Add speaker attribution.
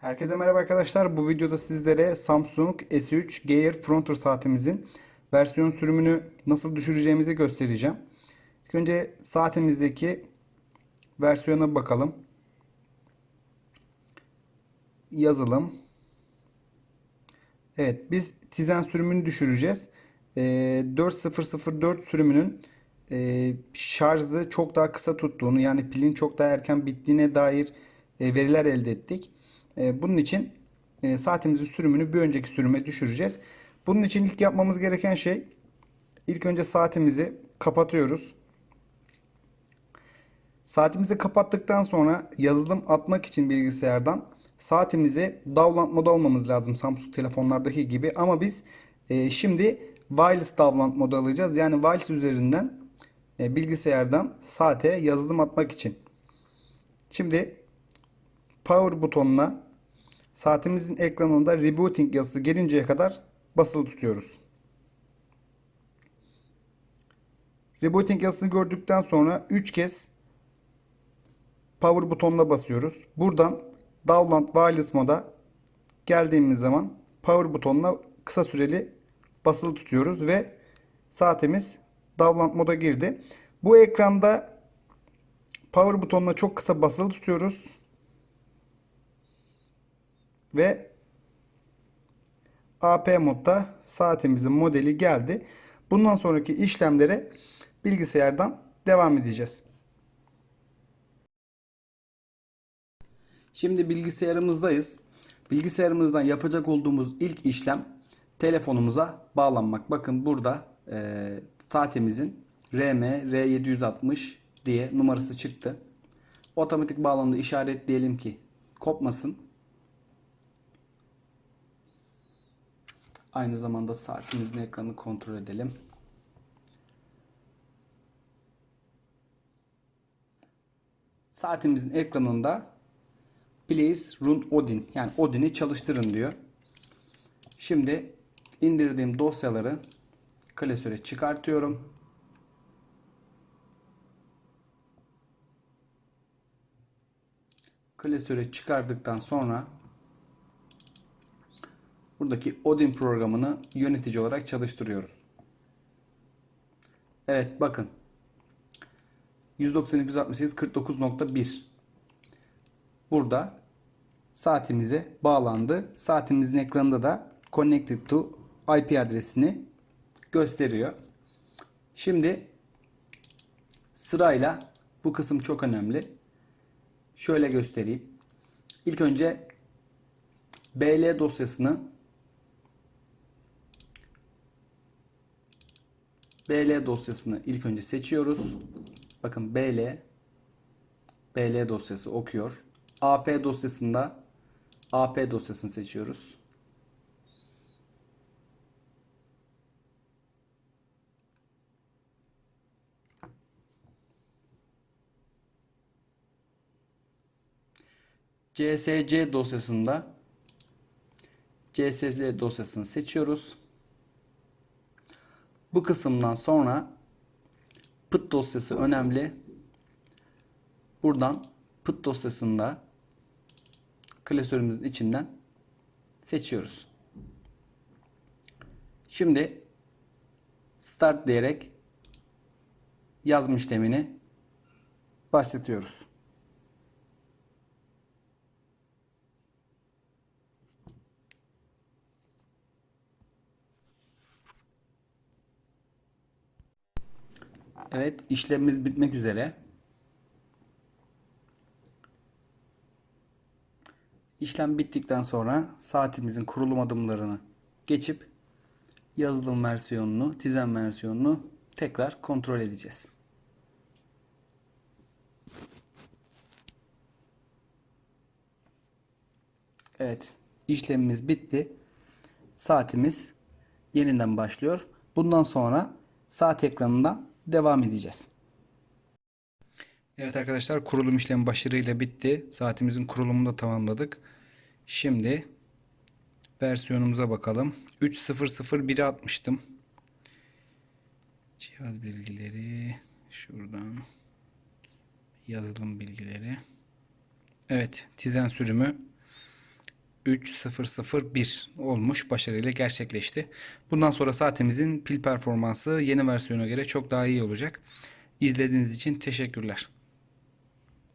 Speaker 1: Herkese merhaba arkadaşlar. Bu videoda sizlere Samsung S3 Gear Frontier saatimizin versiyon sürümünü nasıl düşüreceğimizi göstereceğim. İlk önce saatimizdeki versiyona bakalım. Yazılım. Evet biz Tizen sürümünü düşüreceğiz. Ee, 4004 sürümünün e, şarjı çok daha kısa tuttuğunu yani pilin çok daha erken bittiğine dair e, veriler elde ettik. E, bunun için e, saatimizin sürümünü bir önceki sürüme düşüreceğiz. Bunun için ilk yapmamız gereken şey ilk önce saatimizi kapatıyoruz. Saatimizi kapattıktan sonra yazılım atmak için bilgisayardan saatimizi Dowland modu almamız lazım Samsung telefonlardaki gibi ama biz e, şimdi wireless Dowland modu alacağız. Yani wireless üzerinden bilgisayardan saate yazılım atmak için. Şimdi power butonuna saatimizin ekranında rebooting yazısı gelinceye kadar basılı tutuyoruz. Rebooting yazısını gördükten sonra 3 kez power butonuna basıyoruz. Buradan Dowland Wireless moda geldiğimiz zaman power butonuna kısa süreli basılı tutuyoruz ve saatimiz Dowland moda girdi. Bu ekranda power butonuna çok kısa basılı tutuyoruz. Ve AP modda saatimizin modeli geldi. Bundan sonraki işlemlere bilgisayardan devam edeceğiz. Şimdi bilgisayarımızdayız. Bilgisayarımızdan yapacak olduğumuz ilk işlem telefonumuza bağlanmak. Bakın burada e, saatimizin RM R760 diye numarası çıktı. Otomatik bağlandı işaretleyelim ki kopmasın. Aynı zamanda saatimizin ekranını kontrol edelim. Saatimizin ekranında Please run Odin yani Odin'i çalıştırın diyor. Şimdi indirdiğim dosyaları klasöre çıkartıyorum. Klasöre çıkardıktan sonra buradaki Odin programını yönetici olarak çalıştırıyorum. Evet bakın 192.168 49.1 burada saatimize bağlandı. Saatimizin ekranında da connected to IP adresini gösteriyor. Şimdi sırayla bu kısım çok önemli. Şöyle göstereyim. İlk önce BL dosyasını BL dosyasını ilk önce seçiyoruz. Bakın BL BL dosyası okuyor. AP dosyasında AP dosyasını seçiyoruz. CSC dosyasında CSC dosyasını seçiyoruz. Bu kısımdan sonra pıt dosyası önemli. Buradan pıt dosyasında klasörümüzün içinden seçiyoruz. Şimdi start diyerek yazım işlemini başlatıyoruz. Evet işlemimiz bitmek üzere. İşlem bittikten sonra saatimizin kurulum adımlarını geçip yazılım versiyonunu, tizen versiyonunu tekrar kontrol edeceğiz. Evet, işlemimiz bitti. Saatimiz yeniden başlıyor. Bundan sonra saat ekranından devam edeceğiz. Evet arkadaşlar kurulum işlemi başarıyla bitti. Saatimizin kurulumunu da tamamladık. Şimdi versiyonumuza bakalım. 3.0.0.1'e atmıştım. Cihaz bilgileri şuradan yazılım bilgileri. Evet, Tizen sürümü 3001 olmuş. Başarıyla gerçekleşti. Bundan sonra saatimizin pil performansı yeni versiyona göre çok daha iyi olacak. İzlediğiniz için teşekkürler.